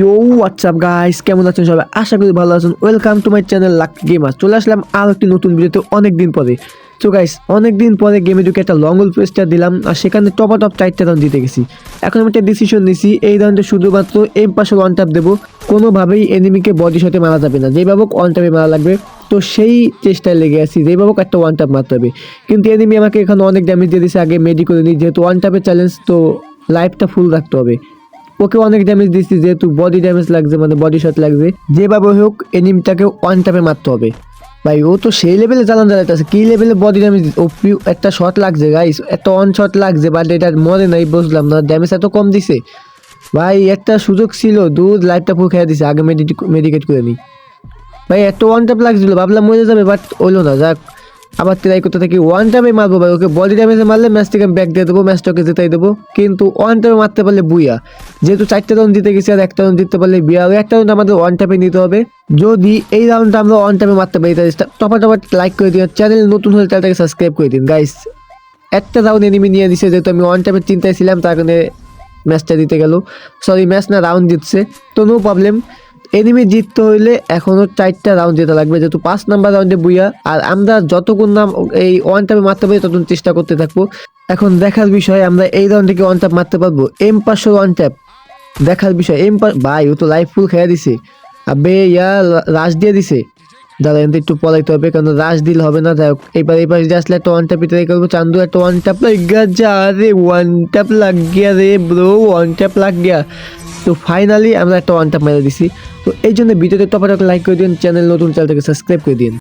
You WhatsApp guys কেমন আছেন সবাই? আশা করি ভালো আছেন। Welcome to my channel luck gamer চলে আসলাম আর একটি নতুন ভিডিওতে অনেক দিন পরে। তো গাইস অনেক দিন পরে গেমে ঢুকে একটা লং প্রেসটা দিলাম, আর সেখানে টপ টপ চারটে রাউন্ড জিতে গেছি। এখন আমি একটা ডিসিশন নিছি, এই রাউন্ডে শুধুমাত্র এম পাশে ওয়ান ট্যাপ দেবো। কোনোভাবেই এনিমিকে বডি সাথে মারা যাবে না। যেভাবে ওয়ান ট্যাপে মারা লাগবে, তো সেই চেষ্টায় লেগে আছি যেভাবে হোক একটা ওয়ান ট্যাপ মারতে হবে। কিন্তু এনিমি আমাকে এখানে অনেক ড্যামেজ দিয়ে দিয়েছে, আগে মেডি করে নিই, যেহেতু ওয়ান ট্যাপের চ্যালেঞ্জ তো লাইফটা ফুল রাখতে হবে। ওকে অনেক ড্যামেজ দিচ্ছি যেহেতু বডি ড্যামেজ লাগছে মানে বডি শট লাগছে। যেভাবে হোক এনিমিটাকে ওয়ান টাপে মারতে হবে। ভাই, ও তো সেই লেভেলে চালান চালাইতেছে কি লেভেলে বডি ড্যামেজ ও একটা শট লাগছে গাইস একটা অন শট লাগছে বাট এটা মরে নাই, বুঝলাম না ড্যামেজ এত কম দিছে। ভাই, একটা সুযোগ ছিল, দুধ লাইটটা পুরো খেয়ে দিছে, আগে মেডিকেট করে নিই। ভাই এত ওয়ান টাপ লাগছিল, ভাবলাম মরে যাবে বাট হইল না, যাক। আবার ট্রাই করতে থাকি ওয়ান টাইমে মারবো ভাই, ওকে বডি ড্যামেজে মারলে ম্যাচ থেকে ব্যাক দিয়ে দেবো ম্যাচটাকে জিতাই দেবো। কিন্তু ওয়ান টাইমে মারতে পারলে বুইয়া। যেহেতু চারটে রাউন্ড জিতে গেছি আর একটা রাউন্ড জিততে পারলে বিয়া আর একটা রাউন্ড আমাদের ওয়ান টাইমে নিতে হবে। যদি এই রাউন্ডটা আমরা ওয়ান টাইমে মারতে পারি, তাহলে টপা টপা লাইক করে দিন চ্যানেল নতুন হলে চ্যানেলটাকে সাবস্ক্রাইব করে দিন গাইস একটা রাউন্ড এনিমি নিয়ে দিছে, যেহেতু আমি ওয়ান টাইমের চিন্তায় ছিলাম, তার কারণে ম্যাচটা দিতে গেল। সরি ম্যাচ না রাউন্ড জিতছে। তো নো প্রবলেম এনিমি জিততে হইলে এখনও চারটা রাউন্ড যেতে লাগবে। যেহেতু পাঁচ নাম্বার রাউন্ডে বুইয়া, আর আমরা যতক্ষণ নাম এই ওয়ান টাইমে মারতে পারি ততক্ষণ চেষ্টা করতে থাকব। এখন দেখার বিষয়, আমরা এই রাউন্ডে কি ওয়ান ট্যাপ মারতে পারব। এম পাঁচশো ওয়ান ট্যাপ দেখার বিষয় এম ভাই, ও তো লাইফ ফুল খেয়ে দিছে। আবে, ইয়া রাশ দিয়ে দিছে। দাদা এনতে একটু পলাইতে হবে, কারণ রাশ দিলে হবে না। যাই এইবার এই পাশে আসলে একটা ওয়ান ট্যাপ ট্রাই করব। চান্দু, একটা ওয়ান ট্যাপ লাগা যা রে ওয়ান ট্যাপ লাগ গিয়া রে ব্রো ওয়ান ট্যাপ লাগ গিয়া তো ফাইনালি আমরা একটা ওয়ান ট্যাপ মেরে দিছি। তো এই জন্য ভিডিওতে টপাটপ লাইক করে দিন চ্যানেল নতুন চ্যানেলটাকে সাবস্ক্রাইব করে দিন।